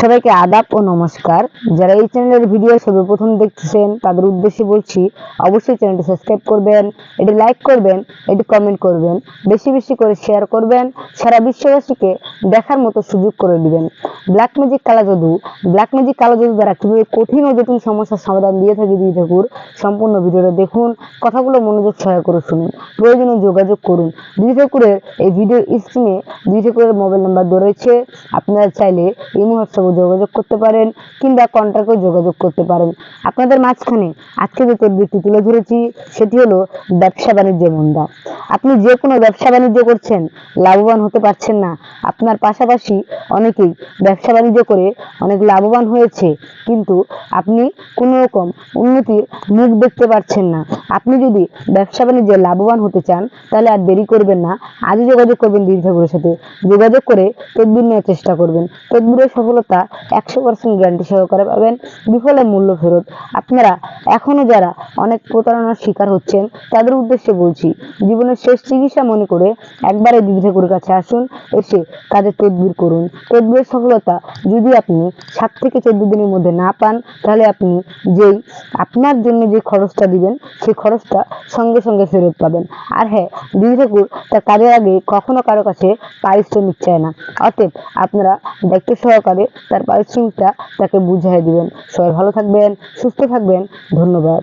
সবাইকে আদাব ও নমস্কার। যারা এই চ্যানেলের ভিডিও সর্বপ্রথম দেখতেছেন, তাদের উদ্দেশ্যে বলছি, অবশ্যই চ্যানেলটি সাবস্ক্রাইব করবেন, এটি লাইক করবেন, এটি কমেন্ট করবেন, বেশি বেশি করে শেয়ার করবেন, সারা বিশ্ববাসীকে দেখার মতো সুযোগ করে দিবেন। ব্ল্যাক ম্যাজিক কালা জাদু ব্ল্যাক ম্যাজিক কালা জাদু দ্বারা কীভাবে কঠিন ও জটিল সমস্যার সমাধান দিয়ে থাকে দিয়ে ঠাকুর, সম্পূর্ণ ভিডিওটা দেখুন, কথাগুলো মনোযোগ সহায় করে শুনুন, প্রয়োজনে যোগাযোগ করুন। দুই ঠাকুরের এই ভিডিওর স্ক্রিনে দুই ঠাকুরের মোবাইল নাম্বার রয়েছে, আপনারা চাইলে এই হোয়াটসঅ্যাপে যোগাযোগ করতে পারেন কিংবা কন্ট্যাক্টে যোগাযোগ করতে পারেন। আপনাদের মাঝখানে আজকে যে তদবিরটি তুলে ধরেছি, সেটি হলো ব্যবসা বাণিজ্য মন্দা। আপনি যে কোনো ব্যবসা বাণিজ্য করছেন, লাভবান হতে পারছেন না। আপনার পাশাপাশি অনেকেই ব্যবসা বাণিজ্য করে অনেক লাভবান হয়েছে, কিন্তু আপনি কোনো রকম উন্নতির মুখ দেখতে পাচ্ছেন না। আপনি যদি ব্যবসা বাণিজ্যে লাভবান হতে চান, তাহলে আর দেরি করবেন না। আজই যোগাযোগ করবেন দীর্ঘ ঠাকুরের সাথে। যোগাযোগ করে তদবির নেওয়ার চেষ্টা করবেন। তদবিরের সফলতা একশো পার্সেন্ট গ্যারান্টি সহকারে পাবেন। বিফলে মূল্য ফেরত। আপনারা এখনও যারা অনেক প্রতারণার শিকার হচ্ছেন, তাদের উদ্দেশ্যে বলছি, জীবনের শেষ চিকিৎসা মনে করে একবারে দিদি ঠাকুরের কাছে আসুন, এসে কাজের তদবির করুন। তদবিরের সফলতা যদি আপনি সাত থেকে চোদ্দ দিনের মধ্যে না পান, তাহলে আপনি যেই আপনার জন্য যে খরচটা দিবেন, সেই খরচটা সঙ্গে সঙ্গে ফেরত পাবেন। আর হ্যাঁ দিদি ঠাকুর তার কাজের আগে কখনো কারও কাছে পারিশ্রমিক চায় না। অতএব আপনারা দায়িত্ব সহকারে তার পারিশ্রমিকটা তাকে বুঝিয়ে দিবেন। সবাই ভালো থাকবেন, সুস্থ থাকবেন। ধন্যবাদ।